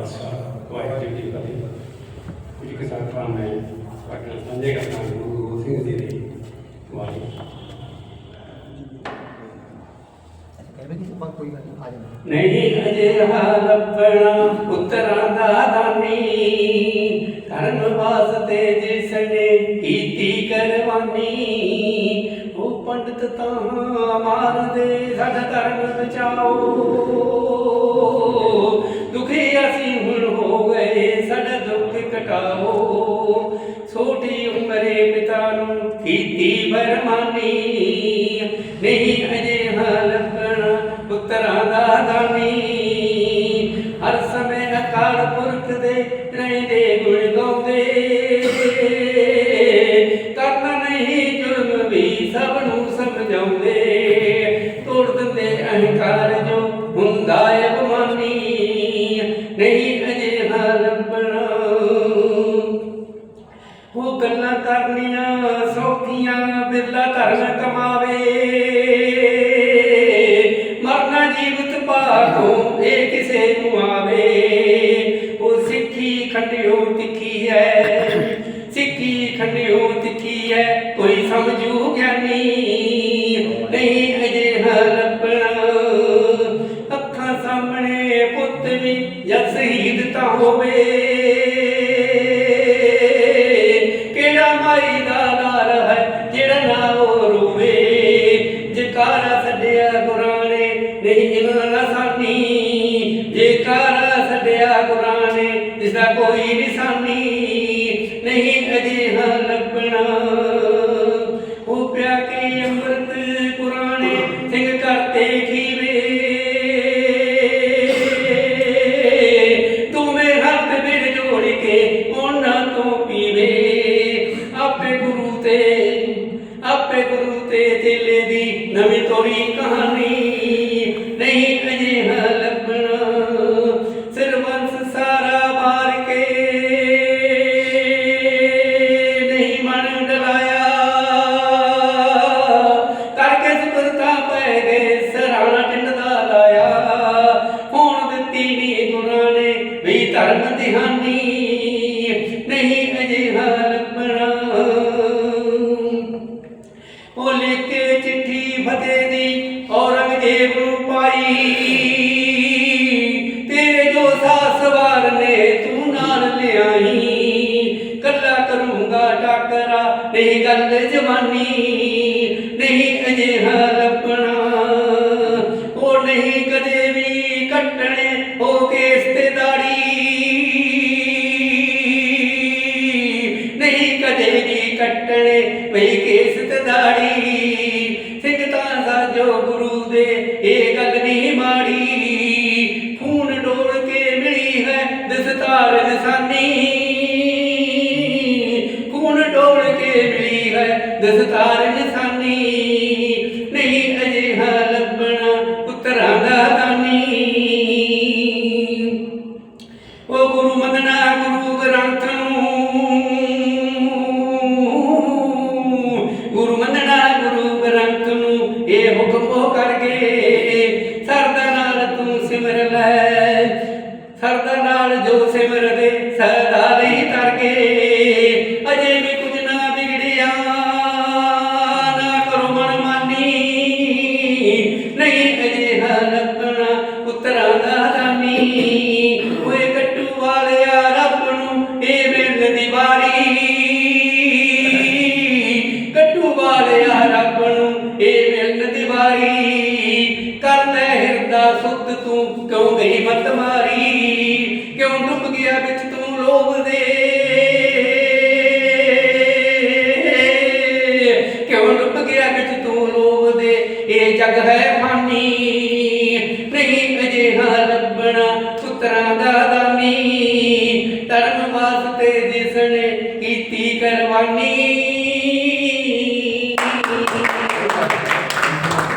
ਖਾਲਸਾ ਵਾਹਿਗੁਰੂ ਜੀ ਕੀ ਫਤਿਹ ਕੁਝ ਕੁ ਮੈਂ ਤੁਹਾਡੇ ਨਾਲ ਕਰਨਾ ਗੁਰੂ ਗੋਬਿੰਦ ਸਿੰਘ ਜੀ ਦੀ ਵਾਣੀ ਨਹੀਂ ਆ ਜਾਣਾ ਲੱਭਣਾ ਪੁੱਤਰਾਂ ਦਾ ਦਾਨੀ। ਕਰਨ ਵਾਸਤੇ ਜਿਸਨੇ ਕੀਤੀ ਕਰਵਾਨੀ ਉਹ ਪੰਡਤ ਤਾਂ ਮਾਰਦੇ, ਸਾਡਾ ਧਰਮ ਬਚਾਓ। ਉਮਰੇ ਪਿਤਾ ਨੂੰ ਕੀਤੀ ਬਰਮਾਨੀ। ਨਹੀਂ ਅਜੇ ਲੱਭਣਾ ਪੁੱਤਰਾਂ ਦਾ ਦਾਨੀ। ਹਰ ਸਮੇਂ ਅਕਾਲ ਪੁਰਖ ਦੇ ਰਹਿੰਦੇ ਗੁਣ ਗਾਉਂਦੇ। ਕਰਨਾ ਨਹੀਂ ਜ਼ੁਲਮ ਵੀ ਸਭ ਨੂੰ ਸਮਝਾਉਂਦੇ। ਤੋੜ ਦਿੰਦੇ ਅਹੰਕਾਰ ਜੋ ਹੁੰਦਾ ਏ ਨਹੀਂ ਅਜੇ ਲੱਭਣਾ ਸ਼ਹੀਦ ਹੋਵੇ। ਕਿਹੜਾ ਮਾਈ ਦਾ ਲਾਲ ਹੈ ਜਿਹੜਾ ਨਾ ਉਹ ਰੋਵੇ? ਜਕਾਰਾ ਛੱਡਿਆ ਗੁਰਾਂ ਨੇ ਨਹੀਂ ਇਹਨਾਂ ਨਾ ਸਾਨੀ। ਜਕਾਰਾ ਛੱਡਿਆ ਗੁਰਾਂ ਨੇ ਇਸ ਦਾ ਕੋਈ ਨਿਸ਼ਾਨੀ ਉਹਨਾਂ ਤੋਂ ਪੀਵੇ। ਆਪੇ ਗੁਰੂ ਤੇ, ਆਪੇ ਗੁਰੂ ਤੇ ਚੇਲੇ ਦੀ ਨਵੀਂ ਤੋਰੀ ਕਹਾਣੀ। ਨਹੀਂ ਅਜਿਹਾ ਲੱਭਣਾ ਸਰਬੰਸ ਸਾਰਾ ਮਾਰ ਕੇ। ਨਹੀਂ ਮਨ ਡਲਾਇਆ ਕਰਕੇ ਸੁਪਰਤਾ ਪੈ ਗਏ, ਸਰਾਣਾ ਟਿੰਡ ਦਾ ਲਾਇਆ। ਹੁਣ ਦਿੱਤੀ ਨੀ ਗੁਰਾਂ ਨੇ, ਵੀ ਧਰਮ ਦਿਹਾਨੀ ਉਹ ਲਿਖ ਕੇ ਚਿੱਠੀ ਫਤਿਹ ਦੀ ਔਰੰਗਜ਼ੇਬ ਨੂੰ ਪਾਈ। ਤੇਰੇ ਜੋ ਸਾਸ ਸਵਾਰ ਨੇ ਤੂੰ ਨਾਲ ਲਿਆਈ। ਕੱਲਾ ਕਰੂੰਗਾ ਟਾਕਰਾ ਨਹੀਂ ਗੱਲ ਜਵਾਨੀ, ਨਹੀਂ ਅਜੇ ਲੱਭਣਾ। ਉਹ ਨਹੀਂ ਕਦੇ ਵੀ ਕੱਟਣੇ ਉਹ ਕੇਸ ਤੇ ਨਹੀਂ ਕਦੇ ਵੀ ਕੱਟਣੇ ਵਈ ਕੇਸ ਤੇ ਦਾੜੀ। ਸਿੰਘ ਸਾਜੋ ਗੁਰੂ ਦੇ ਇਹ ਗੱਲ ਨਹੀਂ ਮਾੜੀ। ਖੂਨ ਡੋਲ ਕੇ ਮਿਲੀ ਹੈ ਦਸਤਾਰ ਨਿਸ਼ਾਨੀ। ਖੂਨ ਡੋਲ ਕੇ ਮਿਲੀ ਹੈ ਦਸਤਾਰ ਨਿਸ਼ਾਨੀ। ਨੂੰ ਇਹ ਹੁਕਮ ਸਰਦਾ ਨਾਲ ਤੂੰ ਸਿਮਰ ਲੈ। ਸਰਦਾ ਨਾਲ ਜੋ ਸਿਮਰਦੇ ਸਦਾ ਲਈ ਤਰ ਅਜੇ ਵੀ ਕੁਝ ਨਾ ਵਿਗੜਿਆ, ਨਾ ਕਰੋ ਮਨ ਮਾਨੀ। ਨਹੀਂ ਅਜਿਹਾ ਲੱਭਣਾ ਪੁੱਤਰਾਂ ਮਿਲਣ ਕਰ ਲੈ ਹਿਰਦਾ ਸੁੱਧ ਤੂੰ ਕਿਉਂ ਗਈ ਮਤ ਮਾਰੀ? ਕਿਉਂ ਡੁੱਬ ਗਿਆ ਵਿੱਚ ਤੂੰ ਲੋਭ ਦੇ? ਕਿਉਂ ਡੁੱਬ ਗਿਆ ਵਿੱਚ ਤੂੰ ਲੋਭ ਦੇ? ਇਹ ਜਗ ਹੈ ਫਾਨੀ ਨਹੀਂ ਅਜਿਹਾ ਲੱਭਣਾ ਪੁੱਤਰਾਂ ਦਾ ਦਾਨੀ। ਧਰਮ ਵਾਸਤੇ ਜਿਸਨੇ ਕੀਤੀ ਕਰਵਾਨੀ